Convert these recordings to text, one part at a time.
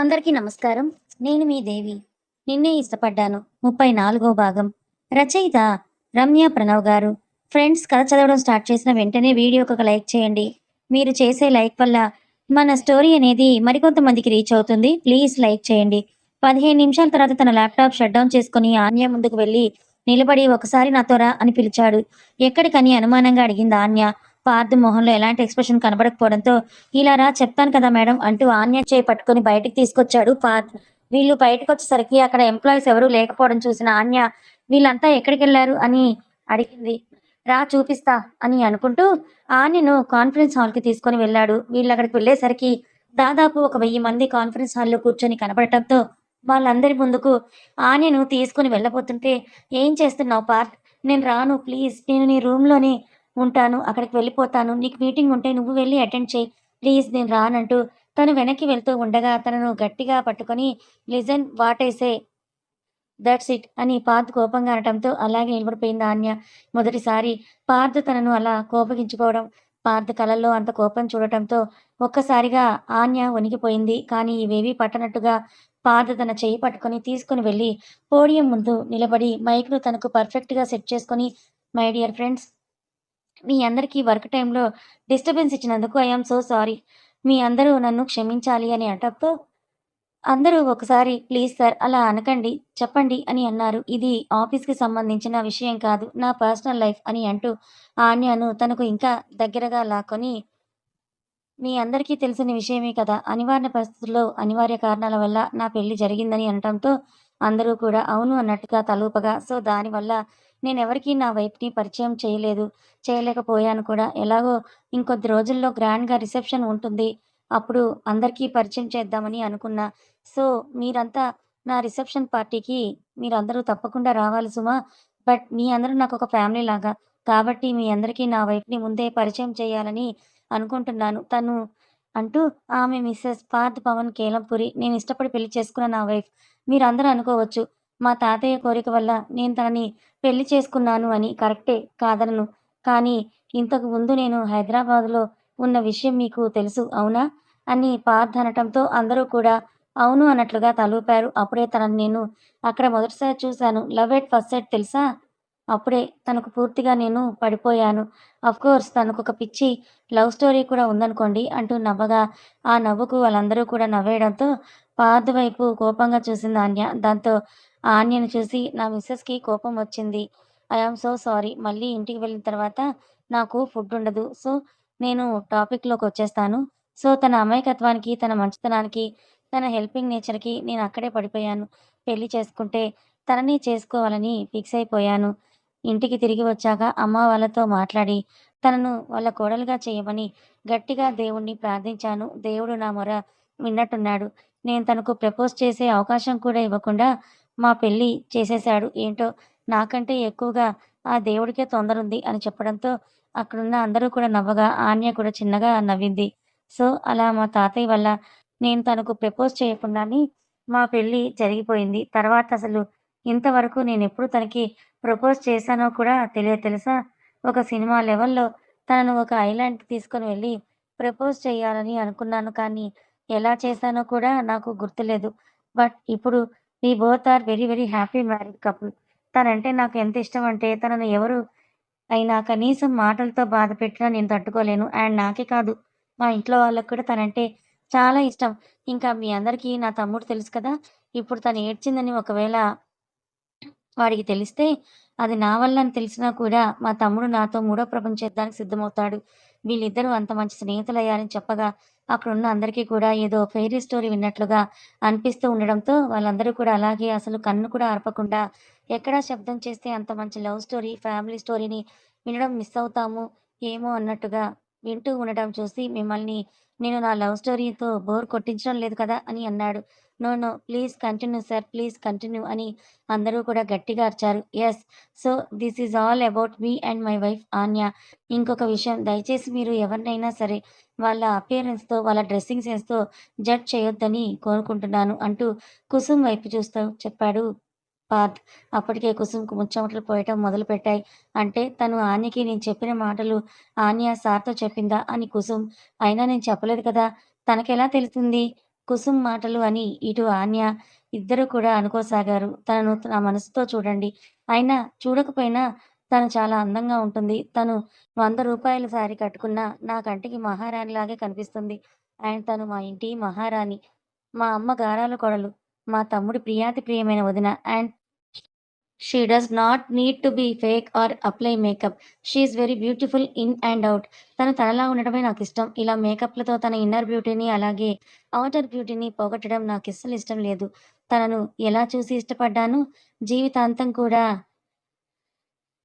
అందరికీ నమస్కారం. నేను మీ దేవి. నిన్నే ఇష్టపడ్డాను. ముప్పై నాలుగో భాగం. రచయిత రమ్య ప్రణవ్ గారు. ఫ్రెండ్స్ కథ చదవడం స్టార్ట్ చేసిన వెంటనే వీడియోకి ఒక లైక్ చేయండి. మీరు చేసే లైక్ వల్ల మన స్టోరీ అనేది మరికొంతమందికి రీచ్ అవుతుంది. ప్లీజ్ లైక్ చేయండి. పదిహేను నిమిషాల తర్వాత తన ల్యాప్టాప్ షట్ డౌన్ చేసుకుని ఆన్య ముందుకు వెళ్ళి నిలబడి ఒకసారి నాతోరా అని పిలిచాడు. ఎక్కడికని అనుమానంగా అడిగింది ఆన్య. పార్థు మొహంలో ఎలాంటి ఎక్స్ప్రెషన్ కనబడకపోవడంతో ఇలా రా చెప్తాను కదా మేడం అంటూ ఆన్య చేయి పట్టుకొని బయటికి తీసుకొచ్చాడు పార్థ్ వీళ్ళు బయటకు వచ్చేసరికి అక్కడ ఎంప్లాయీస్ ఎవరూ లేకపోవడం చూసిన ఆన్య వీళ్ళంతా ఎక్కడికి వెళ్ళారు అని అడిగింది. రా చూపిస్తా అని అనుకుంటూ ఆన్యను కాన్ఫరెన్స్ హాల్కి తీసుకొని వెళ్ళాడు. వీళ్ళు అక్కడికి వెళ్ళేసరికి దాదాపు ఒక వెయ్యి మంది కాన్ఫరెన్స్ హాల్లో కూర్చొని కనబడటంతో వాళ్ళందరి ముందుకు ఆన్యను తీసుకుని వెళ్ళబోతుంటే ఏం చేస్తున్నావు పార్క్ నేను రాను ప్లీజ్. నేను నీ రూమ్లోనే ఉంటాను అక్కడికి వెళ్ళిపోతాను. నీకు మీటింగ్ ఉంటే నువ్వు వెళ్ళి అటెండ్ చేయి. ప్లీజ్ నేను రానంటూ తను వెనక్కి వెళ్తూ ఉండగా తనను గట్టిగా పట్టుకొని లిజన్ వాటేసే దట్స్ ఇట్ అని పార్థ్ కోపంగా అనటంతో అలాగే నిలబడిపోయింది ఆన్య. మొదటిసారి పార్థ్ తనను అలా కోపగించుకోవడం పార్థ్ కళల్లో అంత కోపం చూడటంతో ఒక్కసారిగా ఆన్య వణికిపోయింది. కానీ ఇవేవీ పట్టనట్టుగా పార్థ తన చేయి పట్టుకొని తీసుకుని వెళ్ళి పోడియం ముందు నిలబడి మైక్ను తనకు పర్ఫెక్ట్గా సెట్ చేసుకొని మై డియర్ ఫ్రెండ్స్ మీ అందరికీ వర్క్ టైంలో డిస్టర్బెన్స్ ఇచ్చినందుకు ఐఆమ్ సో సారీ. మీ అందరూ నన్ను క్షమించాలి అని అంటప్పుడు అందరూ ఒకసారి ప్లీజ్ సార్ అలా అనకండి చెప్పండి అని అన్నారు. ఇది ఆఫీస్కి సంబంధించిన విషయం కాదు నా పర్సనల్ లైఫ్ అని అంటూ ఆన్యను తనకు ఇంకా దగ్గరగా లాక్కొని మీ అందరికీ తెలిసిన విషయమే కదా అనివార్య పరిస్థితుల్లో అనివార్య కారణాల వల్ల నా పెళ్ళి జరిగిందని అనటంతో అందరూ కూడా అవును అన్నట్టుగా తలూపగా సో దానివల్ల నేను ఎవరికీ నా వైఫ్ని పరిచయం చేయలేదు చేయలేకపోయాను కూడా. ఎలాగో ఇంకొద్ది రోజుల్లో గ్రాండ్గా రిసెప్షన్ ఉంటుంది. అప్పుడు అందరికీ పరిచయం చేద్దామని అనుకున్నా. సో మీరంతా నా రిసెప్షన్ పార్టీకి మీరందరూ తప్పకుండా రావాలి సుమా. బట్ మీ అందరూ నాకు ఒక ఫ్యామిలీ లాగా. కాబట్టి మీ అందరికీ నా వైఫ్ని ముందే పరిచయం చేయాలని అనుకుంటున్నాను. తను అంటూ ఆమె మిస్సెస్ పార్థ్ పవన్ కేలంపురి. నేను ఇష్టపడి పెళ్ళి చేసుకున్న నా వైఫ్. మీరందరూ అనుకోవచ్చు. మా తాతయ్య కోరిక వల్ల నేను తనని పెళ్ళి చేసుకున్నాను అని కరెక్టే కాదనను. కానీ ఇంతకు ముందు నేను హైదరాబాద్లో ఉన్న విషయం మీకు తెలుసు అవునా? అని పార్థ్ అనటంతో అందరూ కూడా అవును అన్నట్లుగా తలూపారు. అప్పుడే తనని నేను అక్కడ మొదటిసారి చూశాను. లవ్ ఎట్ ఫస్ట్ సైట్ తెలుసా? అప్పుడే తనకు పూర్తిగా నేను పడిపోయాను. కోర్స్ తనకు ఒక పిచ్చి లవ్ స్టోరీ కూడా ఉందనుకోండి అంటూ నవ్వగా ఆ నవ్వుకు వాళ్ళందరూ కూడా నవ్వేయడంతో పార్థ్ వైపు కోపంగా చూసింది ఆన్య దాంతో ఆన్యను చూసి నా మిస్సెస్కి కోపం వచ్చింది. I am so sorry. మళ్ళీ ఇంటికి వెళ్ళిన తర్వాత నాకు ఫుడ్ ఉండదు. సో నేను టాపిక్లోకి వచ్చేస్తాను. సో తన అమాయకత్వానికి తన మంచితనానికి తన హెల్పింగ్ నేచర్కి నేను అక్కడే పడిపోయాను. పెళ్ళి చేసుకుంటే తనని చేసుకోవాలని ఫిక్స్ అయిపోయాను. ఇంటికి తిరిగి వచ్చాక అమ్మ వాళ్ళతో మాట్లాడి తనను వాళ్ళ కోడలుగా చేయమని గట్టిగా దేవుణ్ణి ప్రార్థించాను. దేవుడు నా మొర విన్నట్టున్నాడు. నేను తనకు ప్రపోజ్ చేసే అవకాశం కూడా ఇవ్వకుండా మా పెళ్ళి చేసేశాడు. ఏంటో నాకంటే ఎక్కువగా ఆ దేవుడికే తొందరుంది అని చెప్పడంతో అక్కడున్న అందరూ కూడా నవ్వగా ఆన్య కూడా చిన్నగా నవ్వింది. సో అలా మా తాతయ్య వల్ల నేను తనకు ప్రపోజ్ చేయకుండానే మా పెళ్ళి జరిగిపోయింది. తర్వాత అసలు ఇంతవరకు నేను ఎప్పుడు తనకి ప్రపోజ్ చేశానో కూడా తెలియదు తెలుసా? ఒక సినిమా లెవెల్లో తనను ఒక ఐలాండ్కి తీసుకొని వెళ్ళి ప్రపోజ్ చేయాలని అనుకున్నాను కానీ ఎలా చేశానో కూడా నాకు గుర్తులేదు. బట్ ఇప్పుడు we both are very very happy married couple తనంటే నాకు ఎంత ఇష్టం అంటే తనను ఎవరు అయినా కనీసం మాటలతో బాధ పెట్టినా నేను తట్టుకోలేను. అండ్ నాకే కాదు మా ఇంట్లో వాళ్ళకు కూడా తనంటే చాలా ఇష్టం. ఇంకా మీ అందరికీ నా తమ్ముడు తెలుసు కదా ఇప్పుడు తను ఏడ్చిందని ఒకవేళ వాడికి తెలిస్తే అది నా వల్ల అని తెలిసినా కూడా మా తమ్ముడు నాతో మూడో ప్రపంచ యుద్ధానికి సిద్ధమవుతాడు. వీళ్ళిద్దరూ అంత మంచి స్నేహితులయ్యారని చెప్పగా అక్కడున్న అందరికీ కూడా ఏదో ఫెయిరీ స్టోరీ విన్నట్లుగా అనిపిస్తూ ఉండడంతో వాళ్ళందరూ కూడా అలాగే అసలు కన్ను కూడా ఆర్పకుండా ఎక్కడా శబ్దం చేస్తే అంత మంచి లవ్ స్టోరీ ఫ్యామిలీ స్టోరీని వినడం మిస్ అవుతాము ఏమో అన్నట్టుగా వింటూ ఉండడం చూసి మిమ్మల్ని నేను నా లవ్ స్టోరీతో బోర్ కొట్టించడం లేదు కదా అని అన్నాడు. No no please continue sir please continue అని అందరూ కూడా గట్టిగా అర్చారు. Yes so this is all about me and my wife Anya ఇంకొక విషయం దయచేసి మీరు ఎవరినైనా సరే వాళ్ళ అపియరెన్స్తో వాళ్ళ డ్రెస్సింగ్ సెన్స్తో జడ్జ్ చేయొద్దని కోరుకుంటున్నాను అంటూ కుసుమ్ వైపు చూస్తూ చెప్పాడు. పార్థ్ అప్పటికే కుసుంకు ముచ్చమటలు పోయటం మొదలుపెట్టాయి అంటే తను ఆన్యకి నేను చెప్పిన మాటలు ఆన్య సార్తో చెప్పిందా అని కుసుమ్ అయినా నేను చెప్పలేదు కదా తనకెలా తెలుస్తుంది కుసుమ్ మాటలు అని ఇటు ఆన్య ఇద్దరు కూడా అనుకోసాగారు. తనను నా మనసుతో చూడండి. అయినా చూడకపోయినా తను చాలా అందంగా ఉంటుంది. తను వంద రూపాయల శారీ కట్టుకున్నా నా కంటికి మహారాణిలాగే కనిపిస్తుంది. అండ్ తను మా ఇంటి మహారాణి. మా అమ్మ గారాల కొడలు మా తమ్ముడి ప్రియాతి ప్రియమైన వదిన. And she does not need to be fake or apply makeup. She is very beautiful in and out తను తనలా ఉండడమే ఇష్టం ఇలా మేకప్‌లతో తన ఇన్నర్ బ్యూటీని, అలాగే అవుటర్ బ్యూటీని పోగొట్టడం నాకు అస్సలు ఇష్టం లేదు. తనను ఎలా చూసి ఇష్టపడ్డాను జీవితాంతం కూడా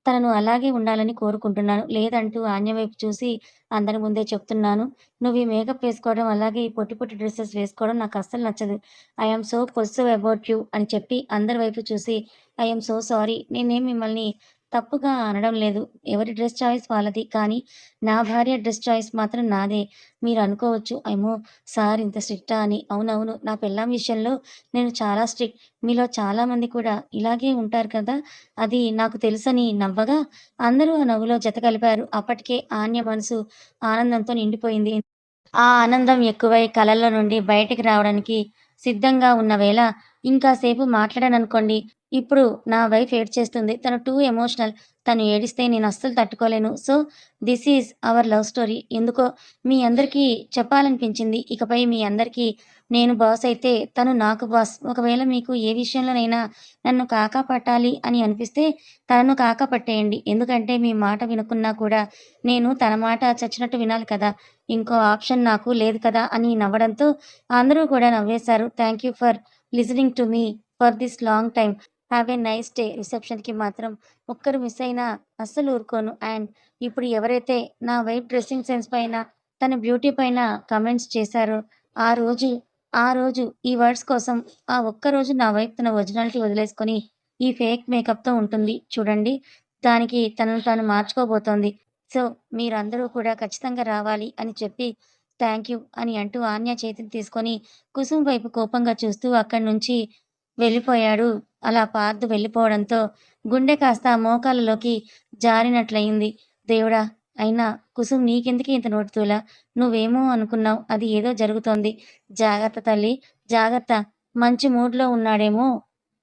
తనను అలాగే ఉండాలని కోరుకుంటున్నాను. లేదంటూ ఆన్య వైపు చూసి అందరి ముందే చెప్తున్నాను. నువ్వు ఈ మేకప్ వేసుకోవడం, అలాగే ఈ పొట్టి పొట్టి డ్రెస్సెస్ వేసుకోవడం నాకు అస్సలు నచ్చదు. I so positive about you అని చెప్పి అందరి వైపు చూసి ఐఎమ్ సో సారీ. నేనేం మిమ్మల్ని తప్పుగా అనడం లేదు. ఎవరి డ్రెస్ చాయిస్ వాళ్ళది. కానీ నా భార్య డ్రెస్ చాయిస్ మాత్రం నాదే. మీరు అనుకోవచ్చు ఏమో సార్ ఇంత స్ట్రిక్టా అని. అవునవును. నా పెళ్ళాం విషయంలో నేను చాలా స్ట్రిక్ట్. మీలో చాలామంది కూడా ఇలాగే ఉంటారు కదా! అది నాకు తెలుసని నవ్వగా అందరూ ఆ నవ్వులో జత కలిపారు. అప్పటికే ఆన్య మనసు ఆనందంతో నిండిపోయింది. ఆ ఆనందం ఎక్కువై కలల్లో నుండి బయటికి రావడానికి సిద్ధంగా ఉన్న వేళ ఇంకాసేపు మాట్లాడాననుకోండి ఇప్పుడు నా వైఫ్ ఏడ్ చేస్తుంది తను టూ ఎమోషనల్. తను ఏడిస్తే నేను అస్సలు తట్టుకోలేను. So, this is our love story. ఎందుకో మీ అందరికీ చెప్పాలనిపించింది. ఇకపై మీ అందరికీ నేను బాస్ అయితే తను నాకు బాస్. ఒకవేళ మీకు ఏ విషయంలోనైనా నన్ను కాకా పట్టాలి అని అనిపిస్తే తనను కాకా పట్టేయండి. ఎందుకంటే మీ మాట వినకున్నా కూడా నేను తన మాట చచ్చినట్టు వినాలి కదా! ఇంకో ఆప్షన్ నాకు లేదు కదా! అని నవ్వడంతో అందరూ కూడా నవ్వేశారు. Thank you for listening to me for this long time. Have a nice day. రిసెప్షన్‌కి మాత్రం ఒక్కరు మిస్ అయినా అస్సలు ఊరుకోను. అండ్ ఇప్పుడు ఎవరైతే నా వైఫ్ డ్రెస్సింగ్ సెన్స్ పైన, తన బ్యూటీ పైన కమెంట్స్ చేశారో ఆ రోజు ఆ రోజు ఈ వర్డ్స్ కోసం ఆ ఒక్కరోజు నా వైఫ్ తన ఒరిజినాలిటీ వదిలేసుకొని ఈ ఫేక్ మేకప్‌తో ఉంటుంది. చూడండి దానికి తనను తాను మార్చుకోబోతోంది. సో, మీరందరూ కూడా ఖచ్చితంగా రావాలి అని చెప్పి థ్యాంక్ యూ అని అంటూ ఆన్య చేతిని తీసుకొని కుసుమ్ వైపు కోపంగా చూస్తూ అక్కడి నుంచి వెళ్ళిపోయాడు. అలా పార్థు వెళ్ళిపోవడంతో గుండె కాస్త మోకాలలోకి జారినట్లయింది. దేవుడా! అయినా కుసుమ్ నీకెందుకే ఇంత నోటిదూల? నువ్వేమో అనుకున్నావ్. అది ఏదో జరుగుతోంది. జాగ్రత్త తల్లి జాగ్రత్త. మంచి మూడ్‌లో ఉన్నాడేమో!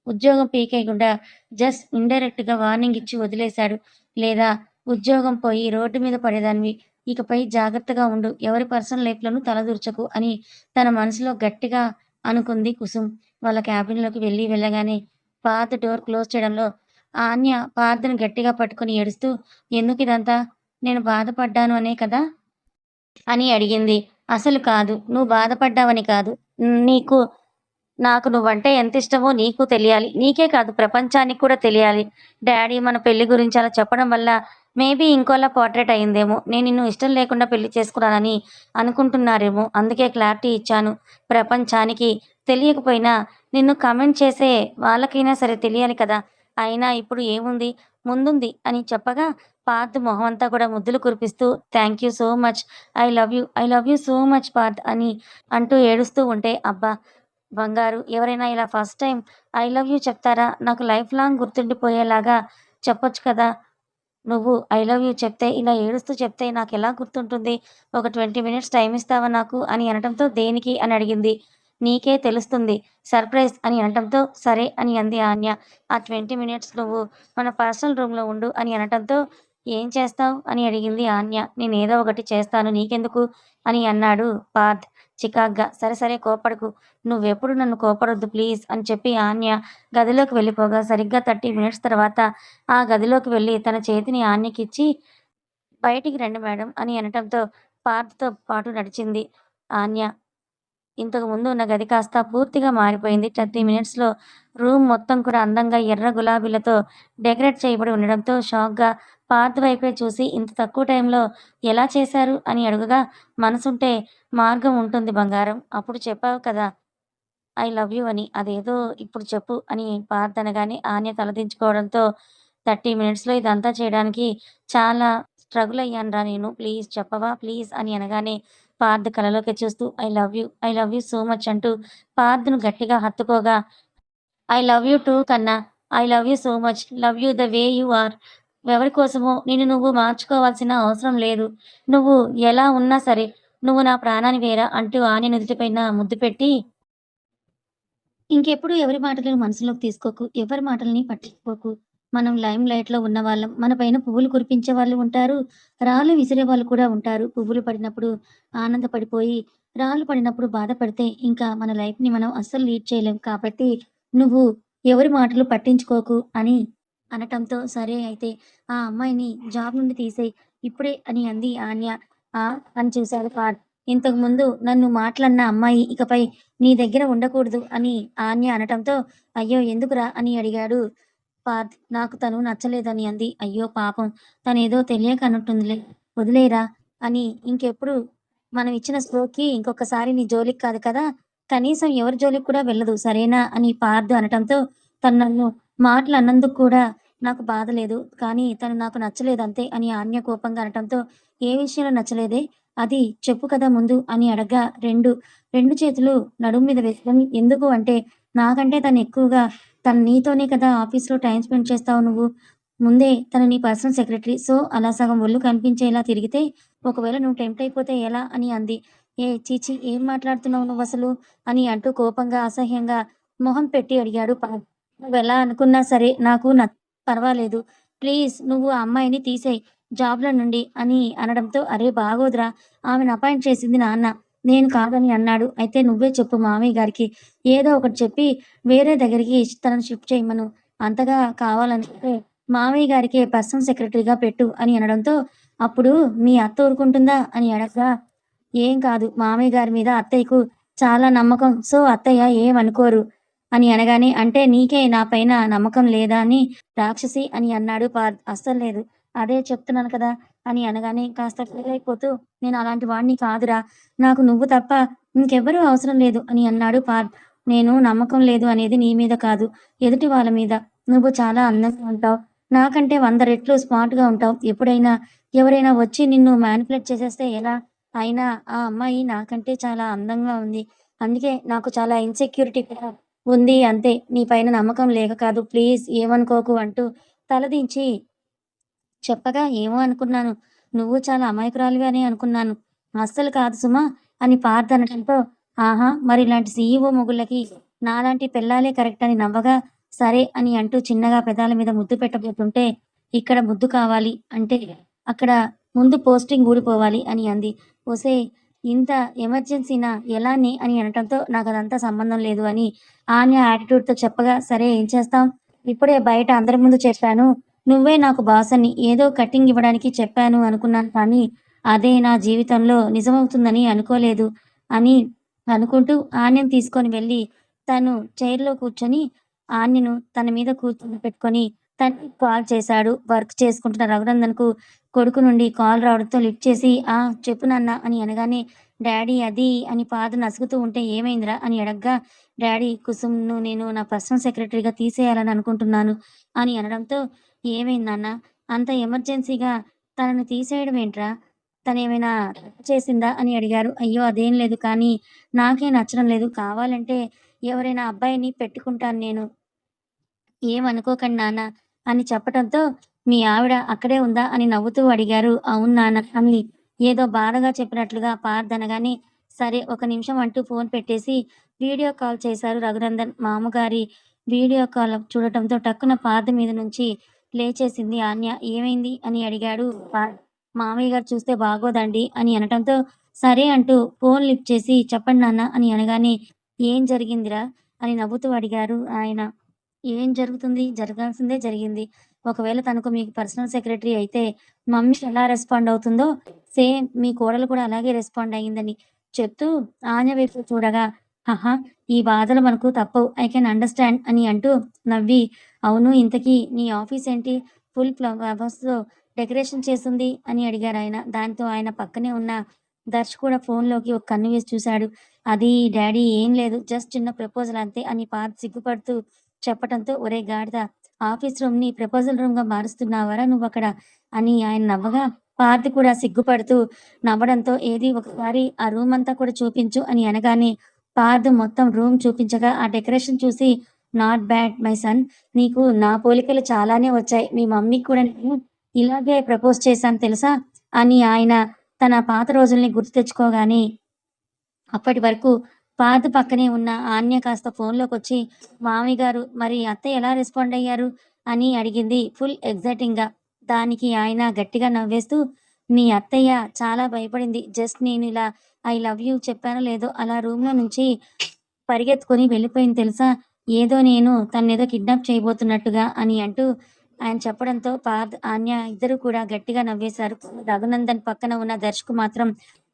ఉద్యోగం పీకేయకుండా జస్ట్ ఇండైరెక్ట్‌గా వార్నింగ్ ఇచ్చి వదిలేశాడు. లేదా ఉద్యోగం పోయి రోడ్డు మీద పడేదానివి. ఇకపై జాగ్రత్తగా ఉండు. ఎవరి పర్సనల్ లైఫ్లను తలదూర్చకు అని తన మనసులో గట్టిగా అనుకుంది కుసుమ్. వాళ్ళ క్యాబిన్‌లోకి వెళ్ళి వెళ్ళగానే పాత డోర్ క్లోజ్ చేయడంలో ఆన్య పార్థ్‌ని గట్టిగా పట్టుకొని ఏడుస్తూ ఎందుకు ఇదంతా నేను బాధపడ్డాను అనే కదా! అని అడిగింది. అసలు కాదు. నువ్వు బాధపడ్డావని కాదు. నీకు నాకు నువ్వంటే ఎంతిష్టమో నీకు తెలియాలి. నీకే కాదు ప్రపంచానికి కూడా తెలియాలి. డాడీ మన పెళ్ళి గురించి అలా చెప్పడం వల్ల మేబీ ఇంకోలా పోర్ట్రేట్ అయిందేమో. నేను నిన్ను ఇష్టం లేకుండా పెళ్ళి చేసుకున్నానని అనుకుంటున్నారేమో. అందుకే క్లారిటీ ఇచ్చాను. ప్రపంచానికి తెలియకపోయినా నిన్ను కమెంట్ చేసే వాళ్ళకైనా సరే తెలియాలి కదా! అయినా ఇప్పుడు ఏముంది? ముందుంది అని చెప్పగా పార్థ్ మొహం అంతా కూడా ముద్దులు కురిపిస్తూ thank you so much. I love you. I love you so much Parth అని అంటూ ఏడుస్తూ ఉంటే అబ్బా! బంగారు ఎవరైనా ఇలా first time I love you చెప్తారా? నాకు లైఫ్ లాంగ్ గుర్తుండిపోయేలాగా చెప్పొచ్చు కదా! నువ్వు ఐ లవ్ యూ చెప్తే ఇలా ఏడుస్తూ చెప్తే నాకు ఎలా గుర్తుంటుంది? ఒక 20 మినిట్స్ టైం ఇస్తావా నాకు? అని అనటంతో దేనికి? అని అడిగింది. నీకే తెలుస్తుంది. సర్ప్రైజ్ అని అనటంతో సరే అని అంది ఆన్య. ఆ 20 మినిట్స్ నువ్వు మన పర్సనల్ రూమ్‌లో ఉండు అని అనటంతో ఏం చేస్తావు అని అడిగింది ఆన్య. నేనేదో ఒకటి చేస్తాను నీకెందుకు? అని అన్నాడు పార్థ్ చికాగ్గా. సరే సరే కోపడకు నువ్వెప్పుడు నన్ను కోపడొద్దు ప్లీజ్ అని చెప్పి ఆన్య గదిలోకి వెళ్ళిపోగా సరిగ్గా 30 మినిట్స్ తర్వాత ఆ గదిలోకి వెళ్ళి తన చేతిని ఆన్యకిచ్చి బయటికి రండి మేడం అని అనటంతో పార్థ్‌తో పాటు నడిచింది ఆన్య. ఇంతకు ముందు ఉన్న గది కాస్త పూర్తిగా మారిపోయింది. 30 మినిట్స్‌లో రూమ్ మొత్తం కూడా అందంగా ఎర్ర గులాబీలతో డెకరేట్ చేయబడి ఉండడంతో షాక్‌గా పార్థ్ వైపే చూసి ఇంత తక్కువ టైంలో ఎలా చేశారు? అని అడుగగా మనసుంటే మార్గం ఉంటుంది బంగారం. అప్పుడు చెప్పావు కదా! ఐ లవ్ యూ అని. అదేదో ఇప్పుడు చెప్పు అని పార్థ్ అనగానే ఆన్య తలదించుకోవడంతో 30 మినిట్స్‌లో ఇదంతా చేయడానికి చాలా స్ట్రగుల్ అయ్యాను రా నేను. ప్లీజ్ చెప్పవా ప్లీజ్ అని అనగానే పార్థ్ కలలోకి చూస్తూ I love you. I love you so much అంటూ పార్థ్‌ను గట్టిగా హత్తుకోగా ఐ లవ్ యూ టూ కన్నా. I love you so much. Love you the way you are. ఎవరి కోసమో నిన్ను నువ్వు మార్చుకోవాల్సిన అవసరం లేదు. నువ్వు ఎలా ఉన్నా సరే నువ్వు నా ప్రాణాన్ని వేరా అంటూ ఆని నుదుటిపైన ముద్దు పెట్టి ఇంకెప్పుడు ఎవరి మాటలను మనసులోకి తీసుకోకు. ఎవరి మాటల్ని పట్టించుకోకు. మనం లైమ్ లైట్లో ఉన్న వాళ్ళం మన పైన పువ్వులు కురిపించే వాళ్ళు ఉంటారు. రాళ్ళు విసిరే వాళ్ళు కూడా ఉంటారు. పువ్వులు పడినప్పుడు ఆనందపడిపోయి, రాళ్ళు పడినప్పుడు బాధపడితే ఇంకా మన లైఫ్‌ని మనం అస్సలు లీడ్ చేయలేం. కాబట్టి నువ్వు ఎవరి మాటలు పట్టించుకోకు అని అనటంతో, సరే అయితే ఆ అమ్మాయిని జాబ్ నుండి తీసేయి ఇప్పుడే అని అంది ఆన్య. ఆ! అని చూసాడు ఇంతకు ముందు నన్ను మాట్లాడిన అమ్మాయి ఇకపై నీ దగ్గర ఉండకూడదు అని ఆన్య అనటంతో, అయ్యో! ఎందుకురా అని అడిగాడు పార్థ్. నాకు తను నచ్చలేదని అంది. అయ్యో పాపం! తనేదో తెలియక అన్నట్టుందిలే వదిలేరా అని ఇంకెప్పుడు మనం ఇచ్చిన స్ట్రోక్‌కి ఇంకొకసారి నీ జోలికి కాదు కదా! కనీసం ఎవరి జోలికి కూడా వెళ్ళదు సరేనా? అని పార్థ్ అనటంతో, తను నన్ను మాటలు అన్నందుకు కూడా నాకు బాధ లేదు. కానీ తను నాకు నచ్చలేదు అంతే అని ఆన్య కోపంగా అనటంతో, ఏ విషయంలో నచ్చలేదే? అది చెప్పు కదా ముందు అని అడగ్గా రెండు, రెండు చేతులు నడుము మీద వేసుకొని ఎందుకు అంటే, నాకంటే తను ఎక్కువగా తను నీతోనే కదా ఆఫీస్‌లో టైం స్పెండ్ చేస్తావు నువ్వు. ముందే తను నీ పర్సనల్ సెక్రటరీ. సో, అలా సగం ఒళ్ళు కనిపించేలా తిరిగితే ఒకవేళ నువ్వు టెంప్ట్ అయిపోతే ఎలా? అని అంది. ఏ చీచి ఏం మాట్లాడుతున్నావు నువ్వు అసలు అని అంటూ కోపంగా, అసహ్యంగా మొహం పెట్టి అడిగాడు నువ్వు ఎలా అనుకున్నా సరే నాకు న పర్వాలేదు. ప్లీజ్ నువ్వు ఆ అమ్మాయిని తీసేయి జాబ్‌లో నుండి అని అనడంతో, అరే బాగోదురా! ఆమెను అపాయింట్ చేసింది నాన్న. నేను కాదని అన్నాడు. అయితే నువ్వే చెప్పు మామయ్య గారికి. ఏదో ఒకటి చెప్పి వేరే దగ్గరికి తనని షిఫ్ట్ చేయమను. అంతగా కావాలనుకుంటే మామయ్య గారికి పర్సనల్ సెక్రటరీగా పెట్టు అని అనడంతో, అప్పుడు మీ అత్త ఊరుకుంటుందా? అని అడగగా ఏం కాదు మామయ్య గారి మీద అత్తయ్యకు చాలా నమ్మకం. సో, అత్తయ్య ఏమనుకోరు అని అనగానే, అంటే నీకే నా పైన నమ్మకం లేదా అని రాక్షసి అని అన్నాడు పార్ అస్సలు లేదు. అదే చెప్తున్నాను కదా! అని అనగానే కాస్త ఫీలయిపోతూ, నేను అలాంటి వాడిని కాదురా! నాకు నువ్వు తప్ప ఇంకెవ్వరూ అవసరం లేదు అని అన్నాడు పార్ నేను నమ్మకం లేదు అనేది నీ మీద కాదు. ఎదుటి వాళ్ళ మీద. నువ్వు చాలా అందంగా ఉంటావు. నాకంటే వంద రెట్లు స్మార్ట్‌గా ఉంటావు. ఎప్పుడైనా ఎవరైనా వచ్చి నిన్ను మ్యానిపులేట్ చేసేస్తే ఎలా? అయినా ఆ అమ్మాయి నాకంటే చాలా అందంగా ఉంది. అందుకే నాకు చాలా ఇన్‌సెక్యూరిటీ కూడా ఉంది అంతే. నీ పైన నమ్మకం లేక కాదు. ప్లీజ్ ఏమనుకోకు అంటూ తలదించి చెప్పగా, ఏమో అనుకున్నాను. నువ్వు చాలా అమాయకురాలివి అని అనుకున్నాను. అస్సలు కాదు సుమా! అని పార్థ్ అనటంతో, ఆహా! మరి ఇలాంటి సీఈఓ మొగుళ్ళకి నాలాంటి పెళ్ళాలే కరెక్ట్ అని నవ్వగా, సరే అని అంటూ చిన్నగా పెదాల మీద ముద్దు పెట్టబోతుంటే, ఇక్కడ ముద్దు కావాలి అంటే అక్కడ ముందు పోస్టింగ్ ఊడిపోవాలి అని అంది. ఒసే ఇంత ఎమర్జెన్సీనా? ఎలాని? అని అనటంతో, అదంతా సంబంధం లేదు అని ఆన్య యాటిట్యూడ్‌తో చెప్పగా, సరే ఏం చేస్తాం? ఇప్పుడే బయట అందరి ముందు చెప్పాను. నువ్వే నాకు బాస్ అని. ఏదో కటింగ్ ఇవ్వడానికి చెప్పాను అనుకున్నాను కానీ, అదే నా జీవితంలో నిజమవుతుందని అనుకోలేదు అని అనుకుంటూ ఆన్యను తీసుకొని వెళ్ళి, తను చైర్‌లో కూర్చొని ఆన్యను తన మీద కూర్చొని పెట్టుకొని తను కాల్ చేశాడు. వర్క్ చేసుకుంటున్న రఘునందన్‌కు కొడుకు నుండి కాల్ రావడంతో లిఫ్ట్ చేసి, ఆ! చెప్పు నాన్న అని అనగానే, డాడీ అది అని పాద నసుగుతూ ఉంటే ఏమైందిరా? అని అడగ్గా, డాడీ కుసుమ్‌ను నేను నా పర్సనల్ సెక్రటరీగా తీసేయాలని అనుకుంటున్నాను అని అనడంతో, ఏమైంది నాన్న? అంత ఎమర్జెన్సీగా తనని తీసేయడం ఏంట్రా? తనేమైనా ఏమైనా చేసిందా? అని అడిగారు. అయ్యో! అదేం లేదు కానీ, నాకే నచ్చడం లేదు. కావాలంటే ఎవరైనా అబ్బాయిని పెట్టుకుంటాను నేను. ఏమనుకోకండి నాన్న అని చెప్పటంతో, మీ ఆవిడ అక్కడే ఉందా? అని నవ్వుతూ అడిగారు. అవును నాన్న అని ఏదో బాధగా చెప్పినట్లుగా పార్థ్ సరే ఒక నిమిషం అంటూ ఫోన్ పెట్టేసి వీడియో కాల్ చేశారు రఘునందన్. మామగారి వీడియో కాల్ చూడటంతో టక్కున పార్ద మీద నుంచి లేచేసింది ఆన్య. ఏమైంది? అని అడిగాడు మామయ్య గారు చూస్తే బాగోదండి అని అనటంతో, సరే అంటూ ఫోన్ లిఫ్ట్ చేసి చెప్పండి నాన్న అని అనగానే, ఏం జరిగిందిరా? అని నవ్వుతూ అడిగారు ఆయన. ఏం జరుగుతుంది? జరగాల్సిందే జరిగింది. ఒకవేళ తనకు మీకు పర్సనల్ సెక్రటరీ అయితే మమ్మీ ఎలా రెస్పాండ్ అవుతుందో, సేమ్ మీ కోడలు కూడా అలాగే రెస్పాండ్ అయిందని చెప్తూ ఆన వైపు చూడగా, హహా ఈ బాధలు మనకు తప్పవు. ఐ కెన్ అండర్‌స్టాండ్ అని అంటూ నవ్వి, అవును ఇంతకీ నీ ఆఫీస్ ఏంటి? ఫుల్ ఫ్లవర్స్‌తో డెకరేషన్ చేసింది అని అడిగారు ఆయన దాంతో ఆయన పక్కనే ఉన్న దర్శ్ కూడా ఫోన్‌లోకి ఒక కన్ను వేసి చూశాడు. అది డాడీ ఏం లేదు. జస్ట్ చిన్న ప్రపోజల్ అంతే అని పాత సిగ్గుపడుతూ చెప్పడంతో ఒరే గాడిద! ఆఫీస్ రూమ్ని ప్రపోజల్ రూమ్గా మారుస్తున్నావరా నువ్వు అక్కడ అని ఆయన నవ్వగా, పార్థ్ కూడా సిగ్గుపడుతూ నవ్వడంతో, ఏది ఒకసారి ఆ రూమ్ అంతా కూడా చూపించు అని అనగానే, పార్థ్ మొత్తం రూమ్ చూపించగా, ఆ డెకరేషన్ చూసి, నాట్ బ్యాడ్ మై సన్. నీకు నా పోలికలు చాలానే వచ్చాయి. మీ మమ్మీకి కూడా నేను ఇలాగే ప్రపోజ్ చేశాను తెలుసా? అని ఆయన తన పాత రోజుల్ని గుర్తు తెచ్చుకోగానే, అప్పటి వరకు పాత పక్కనే ఉన్న ఆన్య కాస్త ఫోన్లోకి వచ్చి మామయ్య గారు మరి అత్తయ్య ఎలా రెస్పాండ్ అయ్యారు? అని అడిగింది ఫుల్ ఎక్సైటింగ్‌గా. దానికి ఆయన గట్టిగా నవ్వేస్తూ మీ అత్తయ్య చాలా భయపడింది. జస్ట్ నేను ఇలా ఐ లవ్ యూ చెప్పానో లేదో అలా రూమ్‌లో నుంచి పరిగెత్తుకొని వెళ్ళిపోయింది తెలుసా? ఏదో నేను తన్నేదో కిడ్నాప్ చేయబోతున్నట్టుగా అని అంటూ ఆయన చెప్పడంతో పార్థ్, ఆన్య ఇద్దరూ కూడా గట్టిగా నవ్వేశారు. రఘునందన్ పక్కన ఉన్న దర్శకు మాత్రం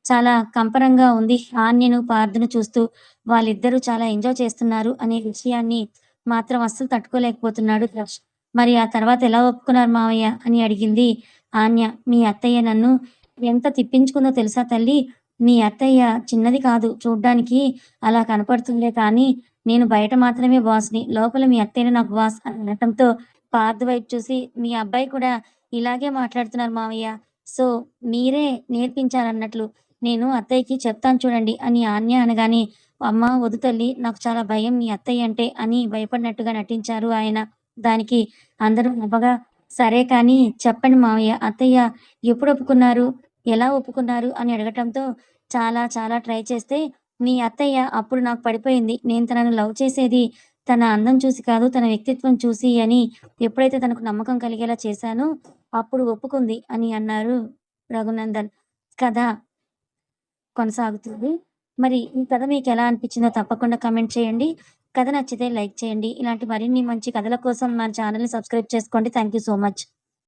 చాలా కంపరంగా ఉంది. ఆన్యను, పార్థను చూస్తూ వాళ్ళిద్దరూ చాలా ఎంజాయ్ చేస్తున్నారు అనే విషయాన్ని మాత్రం అస్సలు తట్టుకోలేకపోతున్నాడు దర్శ్. మరి ఆ తర్వాత ఎలా ఒప్పుకున్నారు మావయ్య? అని అడిగింది ఆన్య. మీ అత్తయ్య నన్ను ఎంత తిప్పించుకుందో తెలుసా తల్లి మీ అత్తయ్య చిన్నది కాదు చూడ్డానికి అలా కనపడుతుందే కానీ నేను బయట మాత్రమే బాస్‌ని. లోపల మీ అత్తయ్యనే నాకు బాస్ అని అనటంతో పార్థ్ వైపు చూసి మీ అబ్బాయి కూడా ఇలాగే మాట్లాడుతున్నారు మావయ్య. సో మీరే నేర్పించారన్నట్లు. నేను అత్తయ్యకి చెప్తాను చూడండి అని ఆన్య అనగానే అమ్మ వదు తల్లి నాకు చాలా భయం మీ అత్తయ్య అంటే అని భయపడినట్టుగా నటించారు ఆయన. దానికి అందరూ నవ్వగా సరే కానీ చెప్పండి మావయ్య అత్తయ్య ఎప్పుడు ఒప్పుకున్నారు? ఎలా ఒప్పుకున్నారు? అని అడగటంతో చాలా చాలా ట్రై చేస్తే మీ అత్తయ్య అప్పుడు నాకు పడిపోయింది. నేను తనను లవ్ చేసేది తన అందం చూసి కాదు తన వ్యక్తిత్వం చూసి అని ఎప్పుడైతే తనకు నమ్మకం కలిగేలా చేశానో అప్పుడు ఒప్పుకుంది అని అన్నారు రఘునందన్. కథ కొనసాగుతుంది. మరి ఈ కథ మీకు ఎలా అనిపించిందో తప్పకుండా కమెంట్ చేయండి. కథ నచ్చితే లైక్ చేయండి. ఇలాంటి మరిన్ని మంచి కథల కోసం మన ఛానల్ని సబ్స్క్రైబ్ చేసుకోండి. Thank you so much.